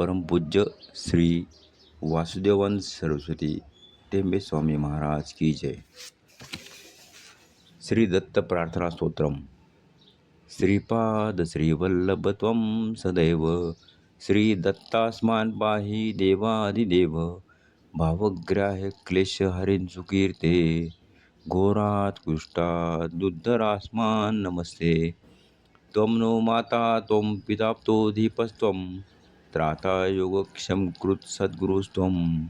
परमपूज्य श्री वासुदेवानंद सरस्वती टेंबे स्वामी महाराज की जय। श्री दत्त प्रार्थना स्तोत्रम। श्रीपाद श्रीवल्लभ त्वं सदैव। श्री दत्तास्मान् पाहि देवादिदेव। भावग्राह्य क्लेशहरिन् सुकीर्ते। घोरात् कुष्ठात् दुद्धरास्मान् नमस्ते। त्वं नो माता, त्वं पिताप्तोऽधिपस्त्वं त्राता योगक्षम कृत सद्गुरुस्त्वं।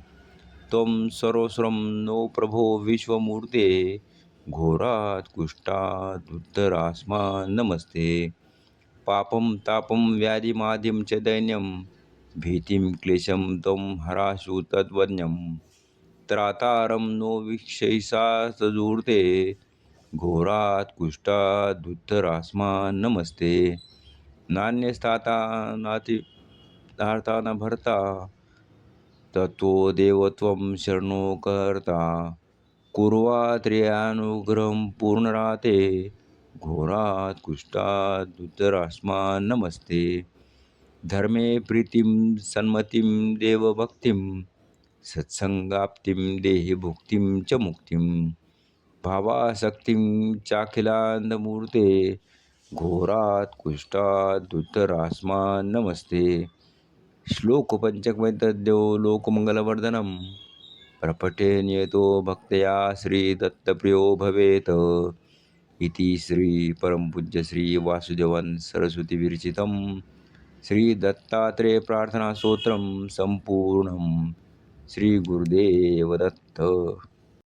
त्वं सर्वस्वं नो प्रभो विश्वमूर्ते, घोरात् कुष्ठात् दुद्धरास्मान् नमस्ते। पापं, तापं व्याधिमादिं च दैन्यं, भीतिं, क्लेशं त्वं हराशु तद्वन्यं। त्रातारं नो वीक्षयिषा सदूर्ते, घोरात् कुष्ठात् दुद्धरास्मान् नमस्ते। नान्यस्ताता नाति नार्ता न भर्ता तत्त्वदेव त्वं शरणो कर्ता। कुर्वात्र्यानुग्रहं पूर्णराते, घोरात् कुष्ठात् दुद्धरास्मान् नमस्ते। धर्मे प्रीतिं सन्मतिं देवभक्तिं, सत्सङ्गाप्तिं देहि भुक्तिं च मुक्तिं। भावासक्तिं चाखिलानन्दमूर्ते घोरात् कुष्ठात् दुद्धरास्मान् नमस्ते। श्लोक पंचकमैतद्यो लोकमङ्गलवर्धनं प्रपठे नियतो भक्तया श्रीदत्तप्रियो भवेत्। इति श्रीपरमपूज्य श्री वासुदेवन सरस्वतीविरचितं श्रीदत्तात्रेयप्रार्थनास्तोत्रं सम्पूर्णं श्रीगुरुदेवदत्त